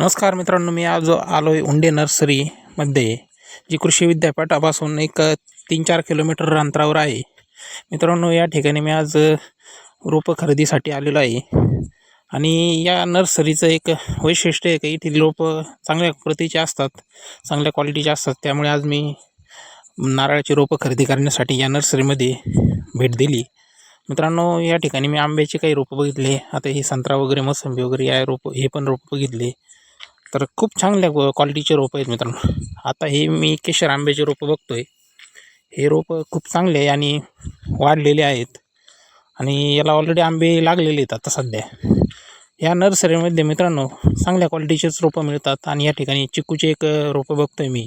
नमस्कार मित्रांनो मी आज आलो आहे उंडे नर्सरीमध्ये जी कृषी विद्यापीठापासून एक तीन चार किलोमीटर अंतरावर आहे. मित्रांनो या ठिकाणी मी आज रोपं खरेदीसाठी आलेलो आहे. आणि या नर्सरीचं एक वैशिष्ट्य आहे की इथली रोपं चांगल्या प्रतीचे असतात चांगल्या क्वालिटीचे असतात. त्यामुळे आज मी नारळाची रोपं खरेदी करण्यासाठी या नर्सरीमध्ये भेट दिली. मित्रांनो या ठिकाणी मी आंब्याचे काही रोपं बघितले. आता हे संत्रा वगैरे मोसंबी वगैरे या रोपं हे पण रोपं बघितले. तर खूप चांगल्या क्वालिटीचे रोपं आहेत मित्रांनो. आता हे मी केशर आंब्याचे रोपं बघतो आहे हे रोपं खूप चांगले आहे आणि वाढलेले आहेत. आणि याला ऑलरेडी आंबे लागलेले आहेत आता सध्या. या नर्सरीमध्ये मित्रांनो चांगल्या क्वालिटीचेच रोपं मिळतात. आणि या ठिकाणी चिकूचे एक रोपं बघतो आहे मी.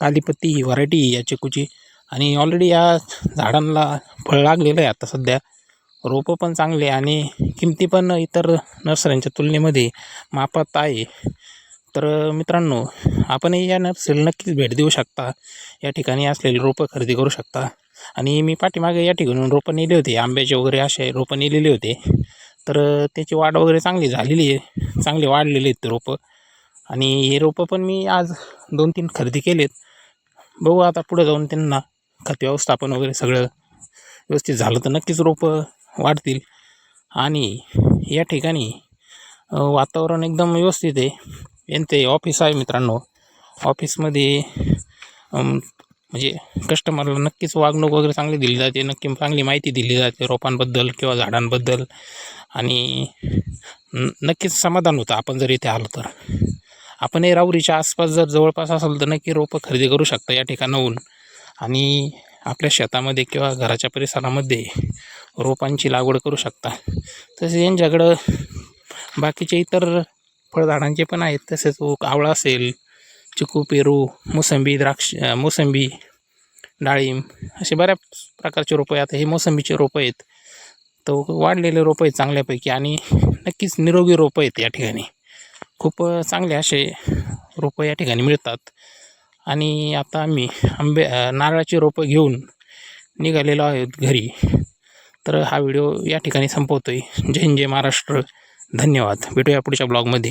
कालीपत्ती ही व्हरायटी या चिकूची. आणि ऑलरेडी या झाडांना फळ लागलेलं आहे आता सध्या. रोपं पण चांगले आणि किमती पण इतर नर्सऱ्यांच्या तुलनेमध्ये मापात आहे. तर मित्रांनो आपणही या नर्सरीला नक्कीच भेट देऊ शकता. या ठिकाणी असलेली रोपं खरेदी करू शकता. आणि मी पाठीमागे या ठिकाणून रोपं नेले होते. आंब्याचे वगैरे असे रोपं नेलेले होते. तर त्याची वाढ वगैरे चांगली झालेली आहे. चांगले वाढलेले आहेत ते रोपं. आणि हे रोपं पण मी आज दोन तीन खरेदी केलेत. बघू आता पुढे जाऊन त्यांना खत व्यवस्थापन वगैरे सगळं व्यवस्थित झालं तर नक्कीच रोपं वाढतील. आणि या ठिकाणी वातावरण एकदम व्यवस्थित आहे. यांचे ऑफिस आहे मित्रांनो. ऑफिसमध्ये म्हणजे कस्टमरला नक्कीच वागणूक वगैरे चांगली दिली जाते. नक्की चांगली माहिती दिली जाते रोपांबद्दल किंवा झाडांबद्दल. आणि नक्कीच समाधान होतं आपण जर इथे आलो तर. आपण हे राऊरीच्या आसपास जर जवळपास असेल तर नक्की रोपं खरेदी करू शकता या ठिकाणाहून. आणि आपल्या शेतामध्ये किंवा घराच्या परिसरामध्ये रोपांची लागवड करू शकता. तसेच यांच्याकडं बाकीचे इतर फळझाडांचे पण आहेत तसेच आवळा असेल चिकू पेरू मोसंबी द्राक्ष मोसंबी डाळिंब असे बऱ्याच प्रकारचे रोपं आहेत. आता हे मोसंबीचे रोपं आहेत. तर वाढलेले रोपं आहेत चांगल्यापैकी आणि नक्कीच निरोगी रोपं आहेत या ठिकाणी. खूप चांगले असे रोपं या ठिकाणी मिळतात. आणि आता आम्ही आंबे नारळाची रोपं घेऊन निघालेलो आहोत घरी. तर हा व्हिडिओ या ठिकाणी संपवतो आहे जय हिंद जय महाराष्ट्र. धन्यवाद. भेटूया पुढच्या ब्लॉगमध्ये.